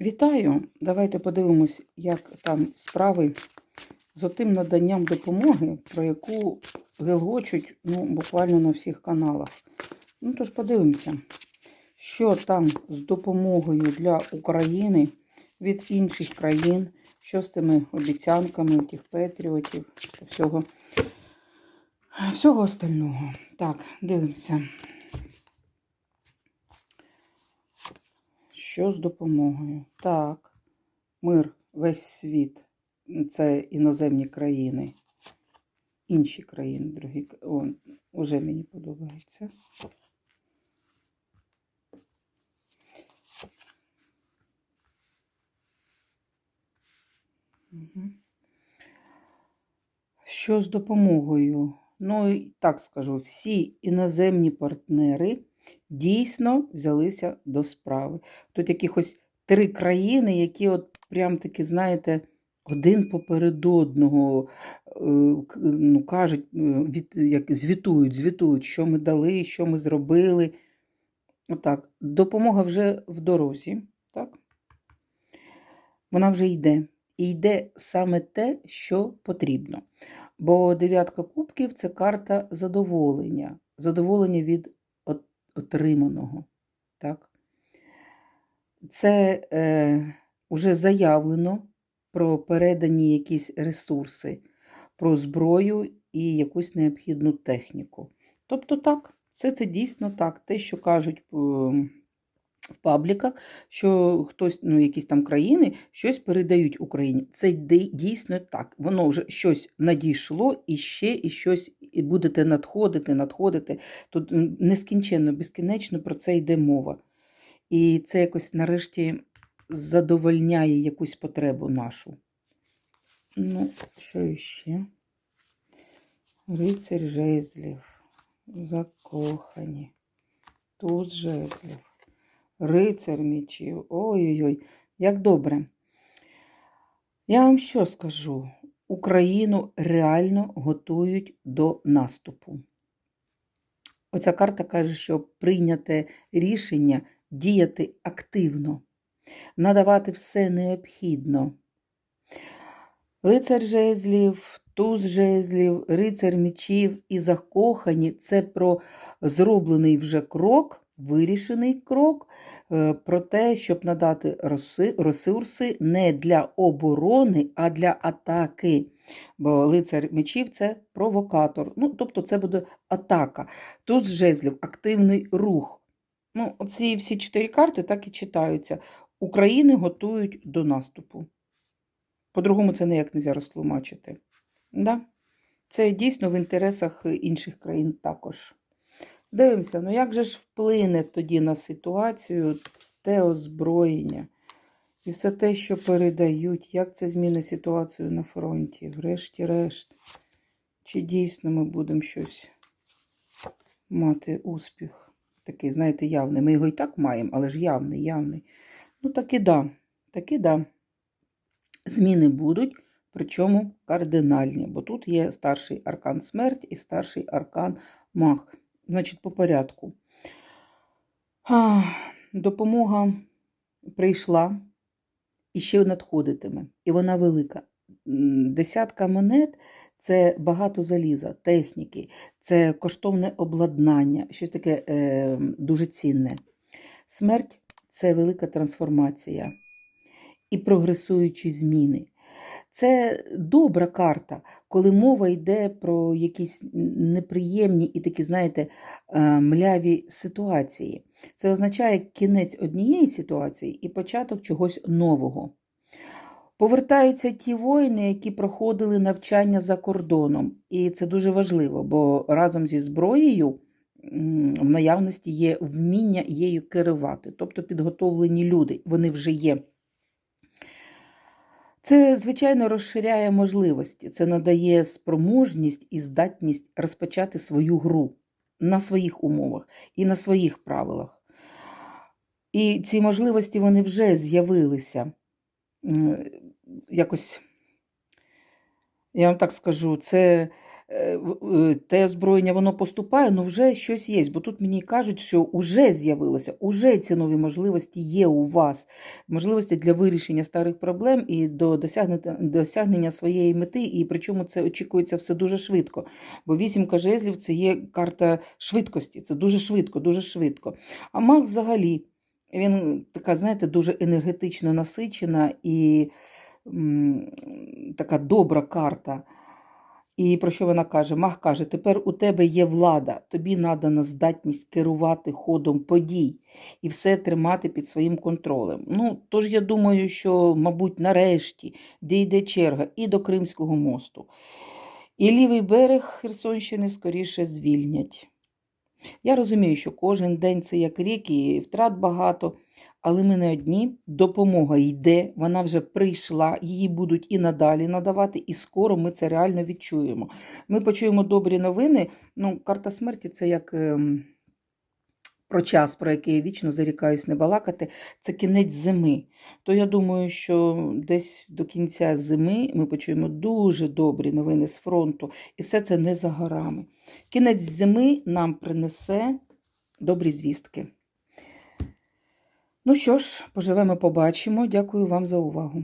Вітаю! Давайте подивимось, як там справи з отим наданням допомоги, про яку гелгочуть ну, буквально на всіх каналах. Ну, тож подивимося, що там з допомогою для України від інших країн, що з тими обіцянками тих патріотів всього, всього остального. Так, дивимося. Що з допомогою? Так, мир, весь світ. Це іноземні країни. Інші країни, другі. О, уже мені подобається. Що з допомогою? Ну, так скажу, всі іноземні партнери дійсно взялися до справи. Тут якихось три країни, які от прям таки, знаєте, один поперед одного е, ну, кажуть, е, від, як звітують, звітують, що ми дали, що ми зробили. Отак, допомога вже в дорозі, так? Вона вже йде. І йде саме те, що потрібно. Бо дев'ятка кубків це карта задоволення. Задоволення від отриманого. Так? Це е, вже заявлено про передані якісь ресурси, про зброю і якусь необхідну техніку. Тобто так, все це дійсно так. Те, що кажуть е, в пабліках, що хтось, ну, якісь там країни щось передають Україні. Це дійсно так. Воно вже щось надійшло і ще і щось і будете надходити, надходити. Тут нескінченно, безкінечно про це йде мова. І це якось нарешті задовольняє якусь потребу нашу. Ну, що іще? Рицарь жезлів, закохані, туз жезлів. Рицар мечів. Ой-ой-ой, як добре. Я вам що скажу? Україну реально готують до наступу. Оця карта каже, що прийняте рішення діяти активно, надавати все необхідно. Лицар жезлів, туз жезлів, рицар мечів і закохані це про зроблений вже крок, вирішений крок, е, про те, щоб надати ресурси не для оборони, а для атаки. Бо лицар мечів це провокатор. Ну, тобто це буде атака. Туз жезлів, активний рух. Ну, оці всі чотири карти так і читаються. України готують до наступу. По-другому це ніяк не можна розтлумачити. Да? Це дійсно в інтересах інших країн також. Дивимося, ну як же ж вплине тоді на ситуацію те озброєння і все те, що передають, як це змінить ситуацію на фронті, врешті-решт. Чи дійсно ми будемо щось мати успіх? Такий, знаєте, явний. Ми його і так маємо, але ж явний, явний. Ну, так і да, так і да. Зміни будуть, причому кардинальні, бо тут є старший аркан смерть і старший аркан маг. Значить, по порядку. Допомога прийшла і ще надходитиме. І вона велика. Десятка монет це багато заліза, техніки, це коштовне обладнання, щось таке е, дуже цінне. Смерть це велика трансформація і прогресуючі зміни. Це добра карта, коли мова йде про якісь неприємні і такі, знаєте, е, мляві ситуації. Це означає кінець однієї ситуації і початок чогось нового. Повертаються ті воїни, які проходили навчання за кордоном. І це дуже важливо, бо разом зі зброєю в наявності є вміння її керувати, тобто підготовлені люди, вони вже є. Це, звичайно, розширяє можливості, це надає спроможність і здатність розпочати свою гру на своїх умовах і на своїх правилах. І ці можливості вони вже з'явилися. Якось, я вам так скажу, це те озброєння воно поступає, ну вже щось є. Бо тут мені кажуть, що вже з'явилося, уже ці нові можливості є у вас. Можливості для вирішення старих проблем і до досягнення своєї мети, і причому це очікується все дуже швидко. Бо вісімка жезлів це є карта швидкості, це дуже швидко, дуже швидко. А маг взагалі, він така, знаєте, дуже енергетично насичена і м, така добра карта. І про що вона каже? Маг каже: тепер у тебе є влада, тобі надана здатність керувати ходом подій і все тримати під своїм контролем. Ну, тож я думаю, що, мабуть, нарешті дійде черга і до Кримського мосту. І лівий берег Херсонщини скоріше звільнять. Я розумію, що кожен день це як рік і втрат багато, але ми не одні. Допомога йде, вона вже прийшла, її будуть і надалі надавати, і скоро ми це реально відчуємо. Ми почуємо добрі новини. Ну, карта смерті це як. ем, Про час, про який я вічно зарікаюсь не балакати, це кінець зими. То я думаю, що десь до кінця зими ми почуємо дуже добрі новини з фронту, і все це не за горами. Кінець зими нам принесе добрі звістки. Ну що ж, поживемо, побачимо. Дякую вам за увагу.